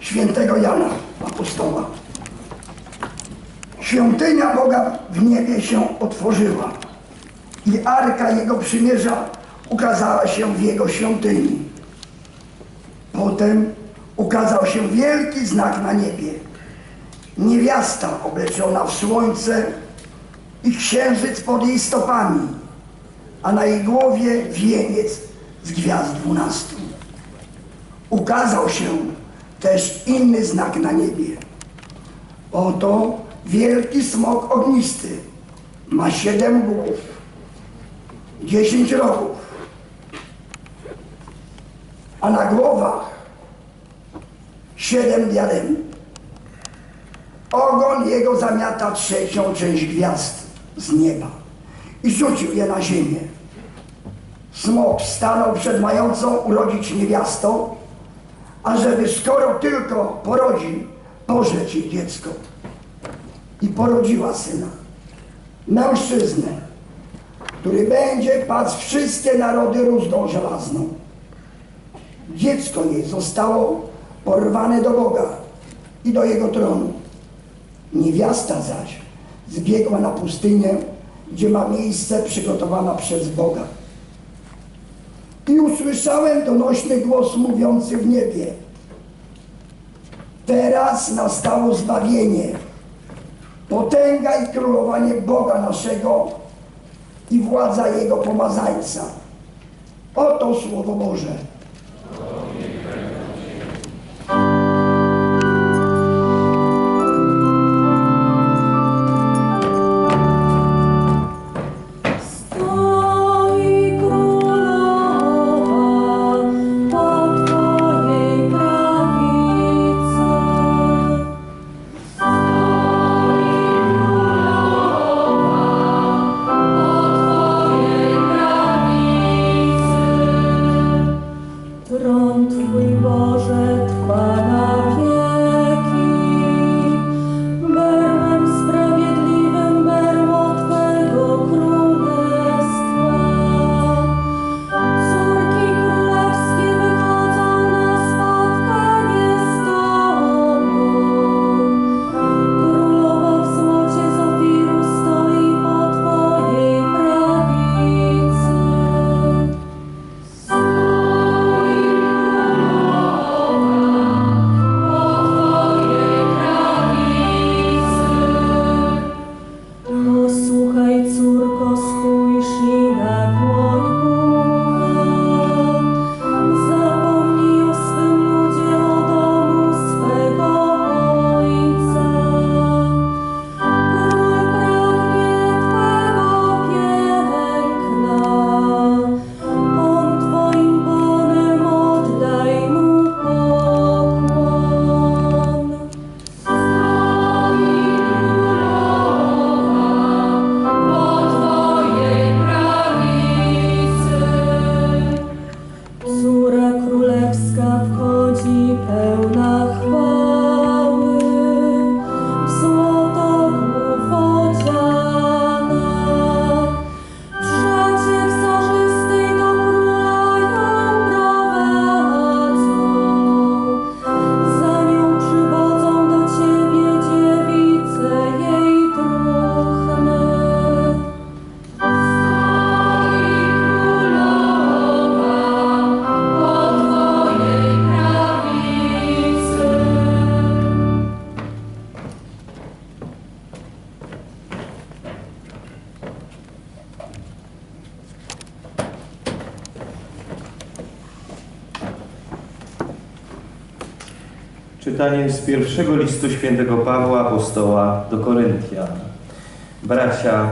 świętego Jana Apostoła. Świątynia Boga w niebie się otworzyła i Arka Jego Przymierza ukazała się w Jego świątyni. Potem ukazał się wielki znak na niebie. Niewiasta obleczona w słońce i księżyc pod jej stopami, a na jej głowie wieniec z gwiazd dwunastu. Ukazał się też inny znak na niebie. Oto wielki smok ognisty. Ma siedem głów, dziesięć rogów, a na głowach siedem diademów. Ogon jego zamiata trzecią część gwiazd z nieba i rzucił je na ziemię. Smok stanął przed mającą urodzić niewiastą, ażeby skoro tylko porodzi, jej dziecko. I porodziła syna, mężczyznę, który będzie pasł wszystkie narody różdą żelazną. Dziecko jej zostało porwane do Boga i do Jego tronu. Niewiasta zaś zbiegła na pustynię, gdzie ma miejsce przygotowana przez Boga. I usłyszałem donośny głos mówiący w niebie. Teraz nastało zbawienie, potęga i królowanie Boga naszego i władza Jego pomazańca. Oto Słowo Boże. Tron Twój Boże trwa Czytanie z pierwszego listu świętego Pawła Apostoła do Koryntian. Bracia,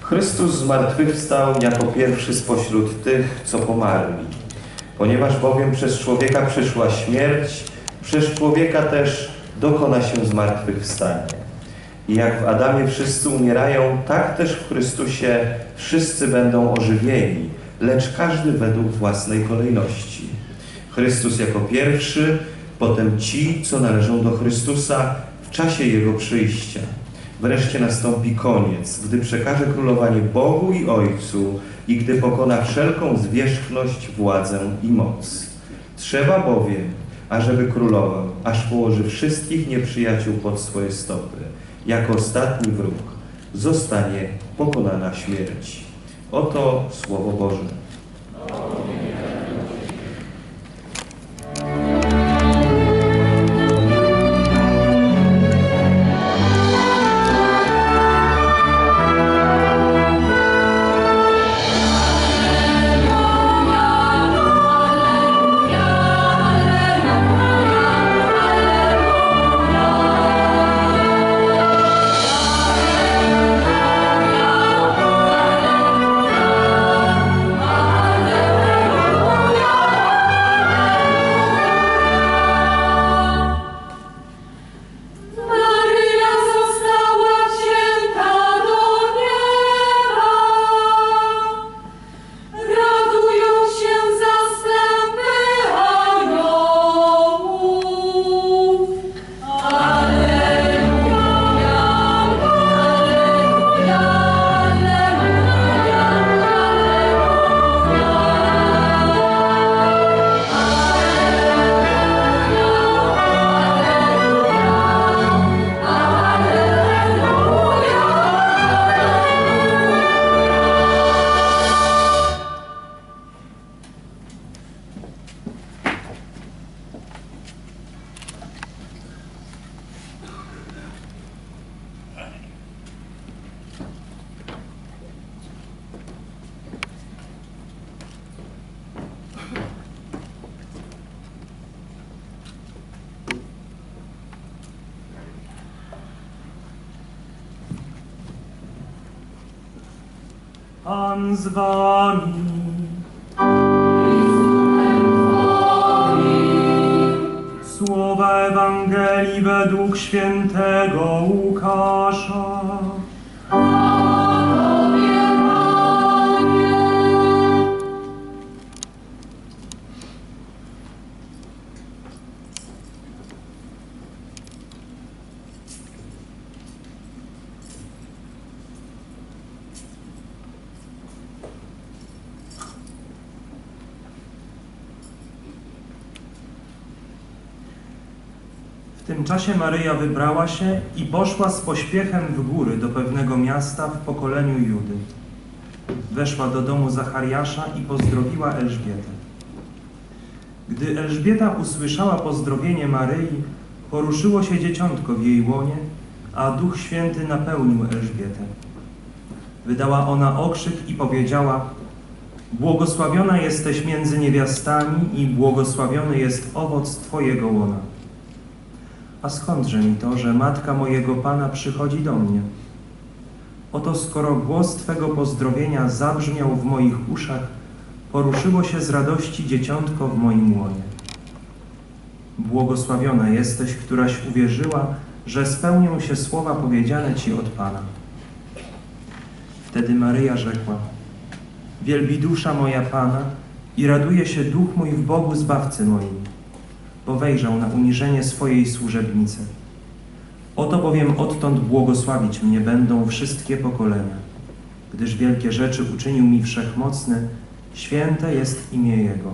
Chrystus zmartwychwstał jako pierwszy spośród tych, co pomarli. Ponieważ bowiem przez człowieka przyszła śmierć, przez człowieka też dokona się zmartwychwstanie. I jak w Adamie wszyscy umierają, tak też w Chrystusie wszyscy będą ożywieni, lecz każdy według własnej kolejności. Chrystus jako pierwszy, potem ci, co należą do Chrystusa w czasie Jego przyjścia. Wreszcie nastąpi koniec, gdy przekaże królowanie Bogu i Ojcu i gdy pokona wszelką zwierzchność, władzę i moc. Trzeba bowiem, ażeby królował, aż położy wszystkich nieprzyjaciół pod swoje stopy. Jako ostatni wróg zostanie pokonana śmierć. Oto Słowo Boże. Pan z wami. Słowa Ewangelii według świętego Łukasza. Tym czasie Maryja wybrała się i poszła z pośpiechem w góry do pewnego miasta w pokoleniu Judy. Weszła do domu Zachariasza i pozdrowiła Elżbietę. Gdy Elżbieta usłyszała pozdrowienie Maryi, poruszyło się dzieciątko w jej łonie, a Duch Święty napełnił Elżbietę. Wydała ona okrzyk i powiedziała: Błogosławiona jesteś między niewiastami i błogosławiony jest owoc Twojego łona. A skądże mi to, że matka mojego Pana przychodzi do mnie? Oto skoro głos Twego pozdrowienia zabrzmiał w moich uszach, poruszyło się z radości dzieciątko w moim łonie. Błogosławiona jesteś, któraś uwierzyła, że spełnią się słowa powiedziane Ci od Pana. Wtedy Maryja rzekła, Wielbi dusza moja Pana i raduje się duch mój w Bogu Zbawcy moim, bo wejrzał na uniżenie swojej służebnicy. Oto bowiem odtąd błogosławić mnie będą wszystkie pokolenia, gdyż wielkie rzeczy uczynił mi Wszechmocny, święte jest imię Jego,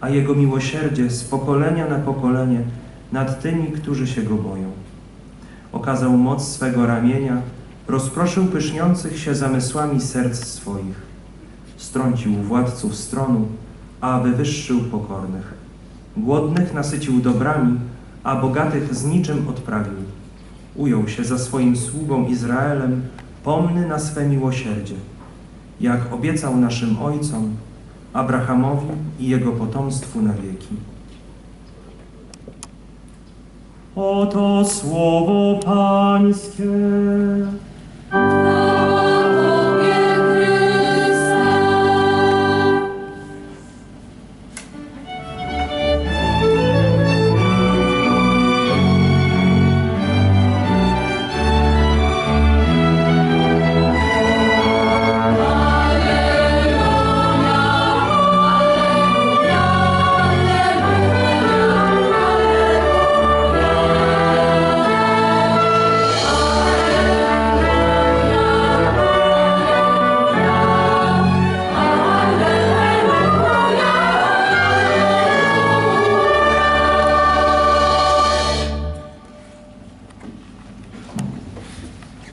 a Jego miłosierdzie z pokolenia na pokolenie nad tymi, którzy się Go boją. Okazał moc swego ramienia, rozproszył pyszniących się zamysłami serc swoich. Strącił władców stronu, a wywyższył pokornych. Głodnych nasycił dobrami, a bogatych z niczym odprawił. Ujął się za swoim sługą Izraelem, pomny na swe miłosierdzie, jak obiecał naszym ojcom, Abrahamowi i jego potomstwu na wieki. Oto słowo Pańskie.